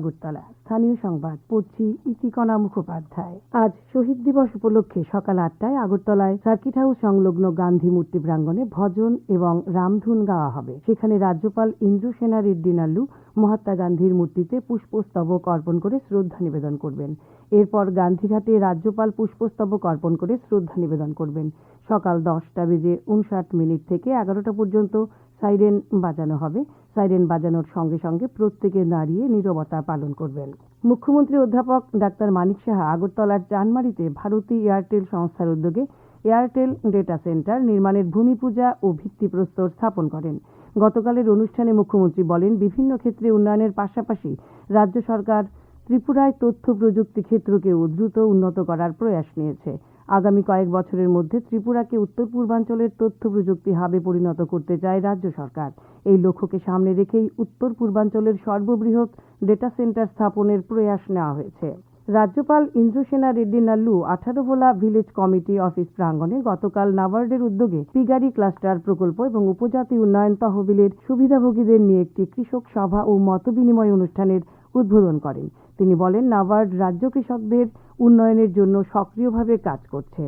আগরতলা স্থানীয় সংবাদ, পড়ছি ইতিকণা মুখোপাধ্যায়। আজ শহীদ দিবস উপলক্ষে সকাল আটটায় আগরতলায় সার্কিট হাউস সংলগ্ন গান্ধী মূর্তি প্রাঙ্গণে ভজন এবং রামধুন গাওয়া হবে। সেখানে রাজ্যপাল ইন্দ্রসেনা রেড্ডি নাল্লু মহাত্মা গান্ধীর মূর্তিতে পুষ্পস্তবক অর্পণ করে শ্রদ্ধা নিবেদন করবেন। এরপর গান্ধীঘাটে রাজ্যপাল পুষ্পস্তবক অর্পণ করে শ্রদ্ধা নিবেদন করবেন। সকাল দশটা বেজে উনষাট মিনিট থেকে এগারোটা পর্যন্ত সাইরেন বাজানো হবে। সাইরেন বাজানোর সঙ্গে সঙ্গে প্রত্যেকে দাঁড়িয়ে নীরবতা পালন করবেন। মুখ্যমন্ত্রী অধ্যাপক ডাক্তার মানিক সাহা আগরতলার চানমারিতে ভারতী এয়ারটেল সংস্থার উদ্যোগে এয়ারটেল ডেটা সেন্টার নির্মাণের ভূমি পূজা ও ভিত্তিপ্রস্তর স্থাপন করেন। গতকালের অনুষ্ঠানে মুখ্যমন্ত্রী বলেন, বিভিন্ন ক্ষেত্রে উন্নয়নের পাশাপাশি রাজ্য সরকার ত্রিপুরায় তথ্য প্রযুক্তি ক্ষেত্রকেও দ্রুত উন্নত করার প্রয়াস নিয়েছে। আগামী কয়েক বছরের মধ্যে ত্রিপুরাকে উত্তর পূর্বাঞ্চলের তথ্য প্রযুক্তি হাবে পরিণত করতে চায় রাজ্য সরকার। এই লক্ষ্যকে সামনে রেখেই উত্তর পূর্বাঞ্চলের সর্ববৃহৎ ডেটা সেন্টার স্থাপনের প্রয়াস নেওয়া হয়েছে। রাজ্যপাল ইন্দ্রসেনা রেড্ডি নাল্লু আঠারো ভোলা ভিলেজ কমিটি অফিস প্রাঙ্গণে গতকাল নাবার্ডের উদ্যোগে পিগারি ক্লাস্টার প্রকল্প এবং উপজাতি উন্নয়ন তহবিলের সুবিধাভোগীদের নিয়ে একটি কৃষক সভা ও মতবিনিময় অনুষ্ঠানের উদ্বোধন করেন। তিনি বলেন, নাবার্ড রাজ্য কৃষকদের উন্নয়নের জন্য সক্রিয়ভাবে কাজ করছে।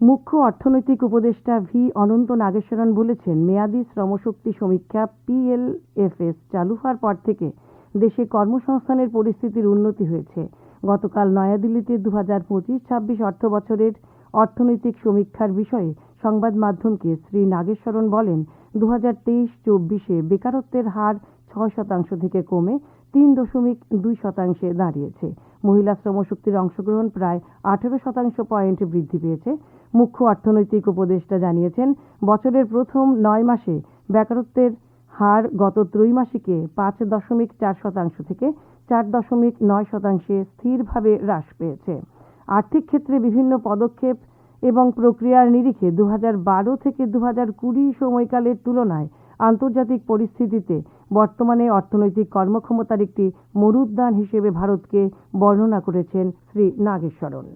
মুখ্য অর্থনৈতিক উপদেষ্টা ভি. অনন্ত নাগেশ্বরন বলেছেন, মেয়াদী শ্রমশক্তি সমীক্ষা পিএলএফএস চালু হওয়ার পর থেকে দেশে কর্মসংস্থানের পরিস্থিতির উন্নতি হয়েছে। গতকাল নয়াদিল্লিতে দু হাজার পঁচিশ ছাব্বিশ অর্থ বছরের অর্থনৈতিক সমীক্ষার বিষয়ে সংবাদ মাধ্যমকে শ্রী নাগেশ্বরন বলেন দু হাজার তেইশ চব্বিশে বেকারত্বের হার ছয় শতাংশ থেকে কমে তিন দশমিক দুই শতাংশে দাঁড়িয়েছে। মহিলা শ্রমশক্তির অংশগ্রহণ প্রায় আঠেরো শতাংশ পয়েন্ট বৃদ্ধি পেয়েছে। মুখ্য অর্থনৈতিক উপদেষ্টা জানিয়েছেন, বছরের প্রথম নয় মাসে বেকারত্বের হার গত ত্রৈমাসিকে পাঁচ দশমিক চার শতাংশ থেকে চার দশমিক নয় শতাংশে স্থিরভাবে হ্রাস পেয়েছে। আর্থিক ক্ষেত্রে বিভিন্ন পদক্ষেপ এবং প্রক্রিয়ার নিরিখে দু বারো থেকে দু কুড়ি সময়কালের তুলনায় আন্তর্জাতিক পরিস্থিতিতে বর্তমানে অর্থনৈতিক কর্মক্ষমতার একটি মরুদ্যান হিসেবে ভারতকে বর্ণনা করেছেন শ্রী নাগেশ্বরন।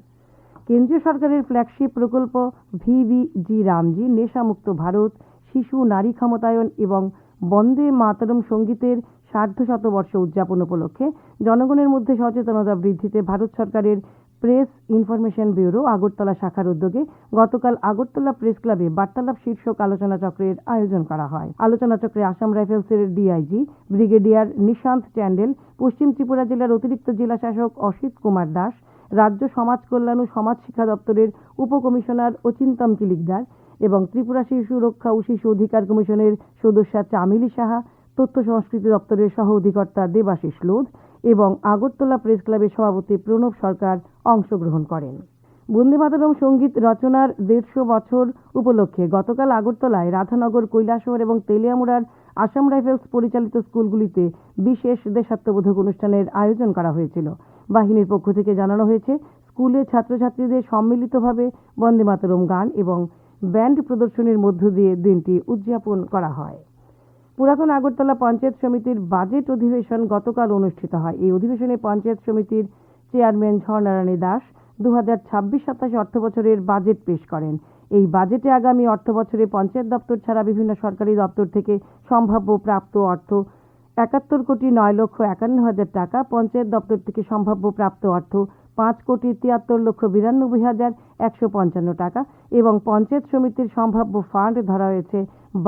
কেন্দ্রীয় সরকারের ফ্ল্যাগশিপ প্রকল্প ভিভিজি রামজি, নেশামুক্ত ভারত, শিশু নারী ক্ষমতায়ন এবং বন্দে মাতরম সঙ্গীতের সার্ধ শতবর্ষ উদযাপন উপলক্ষে জনগণের মধ্যে সচেতনতা বৃদ্ধিতে ভারত সরকারের প্রেস ইনফরমেশন ব্যুরো আগরতলা শাখার উদ্যোগে গতকাল আগরতলা প্রেস ক্লাবে বার্তালাপ শীর্ষক আলোচনা চক্রের আয়োজন করা হয়। আলোচনা চক্রে আসাম রাইফেলসের ডিআইজি, ব্রিগেডিয়ার নিশান্ত চ্যান্ডেল, পশ্চিম ত্রিপুরা জেলার অতিরিক্ত জেলা শাসক অসিত কুমার দাস, রাজ্য সমাজ কল্যাণ ও সমাজ শিক্ষা দপ্তরের উপকমিশনার অচিন্তম কিলিকদার এবং ত্রিপুরা শিশু রক্ষা ও শিশু অধিকার কমিশনের সদস্যা চামিলি সাহা, তথ্য সংস্কৃতি দপ্তরের সহ অধিকর্তা দেবাশিস লোধ এবং আগরতলা প্রেস ক্লাবের সভাপতি প্রণব সরকার অংশগ্রহণ করেন। বন্দে মাতরম সংগীত রচনার দেড়শো বছর উপলক্ষে গতকাল আগরতলায় রাধানগর, কৈলাসহর এবং তেলিয়ামুড়ার আসাম রাইফেলস পরিচালিত স্কুলগুলিতে বিশেষ দেশাত্মবোধক অনুষ্ঠানের আয়োজন করা হয়েছিল। বাহিনীর পক্ষ থেকে জানানো হয়েছে, স্কুলে ছাত্রছাত্রীদের সম্মিলিতভাবে বন্দে মাতরম গান এবং ব্যান্ড প্রদর্শনীর মধ্য দিয়ে দিনটি উদযাপন করা হয়। পুরাতন আগরতলা পঞ্চায়েত সমিতির বাজেট অধিবেশন গতকাল অনুষ্ঠিত হয়। এই অধিবেশনে পঞ্চায়েত সমিতির চেয়ারম্যান ঝর্ণারানী দাস দু হাজার ছাব্বিশ সাতাশ অর্থ বছরের বাজেট পেশ করেন। এই বাজেটে আগামী অর্থ বছরে পঞ্চায়েত দপ্তর ছাড়া বিভিন্ন সরকারি দপ্তর থেকে সম্ভাব্য প্রাপ্ত অর্থ একাত্তর কোটি নয় লক্ষ একান্ন হাজার টাকা পঞ্চায়েত দপ্তর থেকে সম্ভাব্য প্রাপ্ত অর্থ পাঁচ কোটি তিয়াত্তর লক্ষ বিরানব্বই হাজার একশো পঞ্চান্ন টাকা এবং পঞ্চায়েত সমিতির সম্ভাব্য ফান্ড ধরা হয়েছে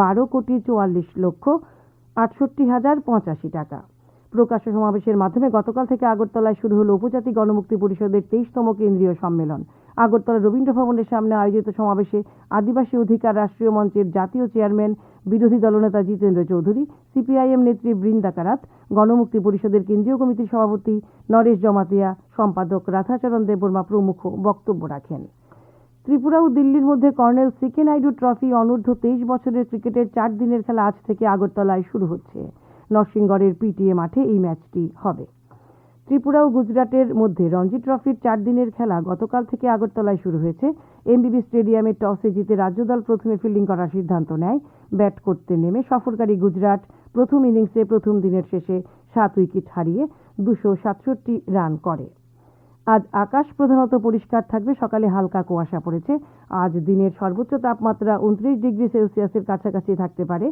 বারো কোটি চুয়াল্লিশ লক্ষ আটষট্টি হাজার পঁচাশি টাকা। প্রকাশ্য সমাবেশের মাধ্যমে গতকাল থেকে আগরতলায় শুরু হলো উপজাতি গণমুক্তি পরিষদের তেইশতম কেন্দ্রীয় সম্মেলন। আগরতলা রবীন্দ্র ভবনের সামনে আয়োজিত সমাবেশে আদিবাসী অধিকার রাষ্ট্রীয় মঞ্চের জাতীয় চেয়ারম্যান, বিরোধী দলনেতা জিতেন্দ্র চৌধুরী, সিপিআইএম নেত্রী বৃন্দা কারাত, গণমুক্তি পরিষদের কেন্দ্রীয় কমিটির সভাপতি নরেশ জমাতিয়া, সম্পাদক রাধাচরণ দেববর্মা প্রমুখ বক্তব্য রাখেন। ত্রিপুরা ও দিল্লির মধ্যে কর্নেল সিকে নাইডু ট্রফি অনূর্ধ্ব তেইশ বছরের ক্রিকেটের চার দিনের খেলা আজ থেকে আগরতলায় শুরু হচ্ছে। নরসিংগড়ের পিটিএ মাঠে এই ম্যাচটি হবে। ত্রিপুরা ও গুজরাটের মধ্যে রঞ্জি ট্রফির চার দিনের খেলা গতকাল থেকে আগরতলায় শুরু হয়েছে। এমবিবি স্টেডিয়ামে টসে জিতে রাজ্য দল প্রথমে ফিল্ডিং করার সিদ্ধান্ত নেয়। ব্যাট করতে নেমে সফরকারী গুজরাট প্রথম ইনিংসে প্রথম দিনের শেষে সাত উইকেট হারিয়ে দুশো সাতষট্টি রান করে। আজ আকাশ প্রধানত পরিষ্কার থাকবে, সকালে হালকা কুয়াশা পড়েছে। আজ দিনের সর্বোচ্চ তাপমাত্রা উনত্রিশ ডিগ্রি সেলসিয়াসের কাছাকাছি থাকতে পারে।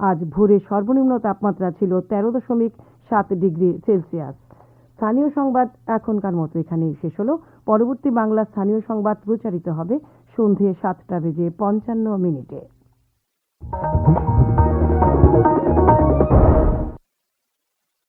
আজ ভোরে সর্বনিম্ন তাপমাত্রা ছিল তেরো দশমিক সাত ডিগ্রি সেলসিয়াস। স্থানীয় সংবাদ এখনকার মতো এখানেই শেষ হলো। পরবর্তী বাংলা স্থানীয় সংবাদ প্রচারিত হবে সন্ধে সাতটা বেজে পঞ্চান্ন মিনিটে।